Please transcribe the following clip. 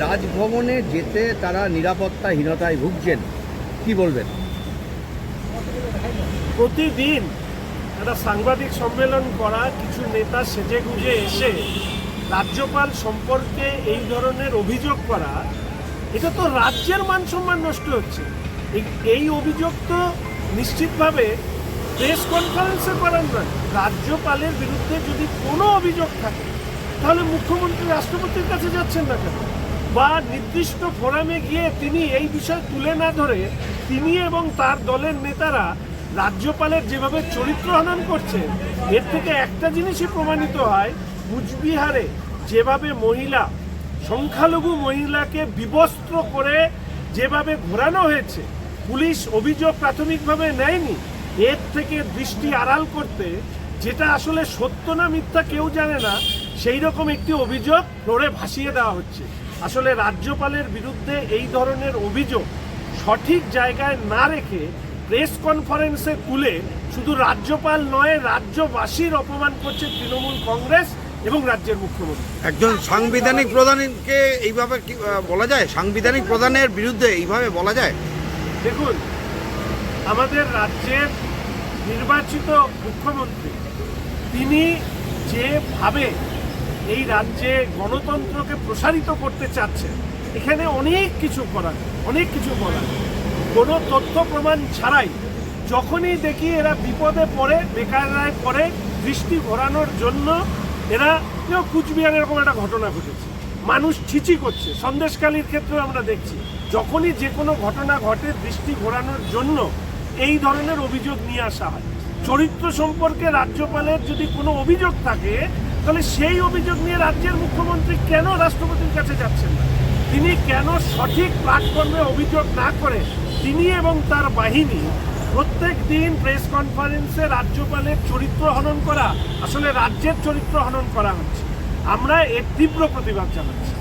রাজভবনে যেতে তারা নিরাপত্তাহীনতায় ভুগছেন। কি বলবেন? প্রতিদিন একটা সাংবাদিক সম্মেলন করা, কিছু নেতা সেজে গুজে এসে রাজ্যপাল সম্পর্কে এই ধরনের অভিযোগ করা, এটা তো রাজ্যের মান সম্মান নষ্ট হচ্ছে। এই- অভিযোগ তো নিশ্চিতভাবে প্রেস কনফারেন্সে করার নয়, রাজ্যপালের বিরুদ্ধে যদি কোনো অভিযোগ থাকে, তাহলে মুখ্যমন্ত্রী রাষ্ট্রপতির কাছে যাচ্ছেন না কেন? বা নির্দিষ্ট ফোরামে গিয়ে তিনি এই বিষয় তুলে না ধরে তিনি এবং তার দলের নেতারা রাজ্যপালের যেভাবে চরিত্র হনন করছে এর থেকে একটা জিনিসই প্রমাণিত হয়, কুচবিহারে যেভাবে মহিলা, সংখ্যালঘু মহিলাকে বিবস্ত্র করে যেভাবে ঘোরানো হয়েছে, পুলিশ অভিযোগ প্রাথমিকভাবে নেয়নি, এর থেকে দৃষ্টি আড়াল করতে, যেটা আসলে সত্য না মিথ্যা কেউ জানে না সেই রকম একটি অভিযোগ ফ্লোরে ভাসিয়ে দেওয়া হচ্ছে। আসলে রাজ্যপালের বিরুদ্ধে এই ধরনের অভিযোগ সঠিক জায়গায় না রেখে প্রেস কনফারেন্সে তুলে শুধু রাজ্যপাল নয় রাজ্যবাসীর অপমান করছে তৃণমূল কংগ্রেস এবং রাজ্যের মুখ্যমন্ত্রী। একজন সাংবিধানিক প্রধানকে এইভাবে কি বলা যায়? সাংবিধানিক প্রধানের বিরুদ্ধে এইভাবে বলা যায়? দেখুন আমাদের রাজ্যের নির্বাচিত মুখ্যমন্ত্রী তিনি যেভাবে এই রাজ্যে গণতন্ত্রকে প্রসারিত করতে চাচ্ছেন এখানে অনেক কিছু করার, অনেক কিছু বলার কোনো তথ্য প্রমাণ ছাড়াই যখনই দেখি এরা বিপদে পড়ে বেকারায় পড়ে, দৃষ্টি ঘোরানোর জন্য এরা কেউ কুচবিহারে এরকম একটা ঘটনা ঘটেছে। মানুষ ছিচি করছে। সন্দেশকালীর ক্ষেত্রেও আমরা দেখছি। যখনই যে কোনো ঘটনা ঘটে, দৃষ্টি ঘোরানোর জন্য এই ধরনের অভিযোগ নিয়ে আসা হয়। চরিত্র সম্পর্কে রাজ্যপালের যদি কোনো অভিযোগ থাকে তাহলে সেই অভিযোগ নিয়ে রাজ্যের মুখ্যমন্ত্রী কেন রাষ্ট্রপতির কাছে যাচ্ছেন না? তিনি কেন সঠিক প্ল্যাটফর্মে অভিযোগ না করে তিনি এবং তার বাহিনী প্রত্যেক দিন প্রেস কনফারেন্সে রাজ্যপালের চরিত্র হনন করা, আসলে রাজ্যের চরিত্র হনন করা হচ্ছে। আমরা এর তীব্র প্রতিবাদ জানাচ্ছি।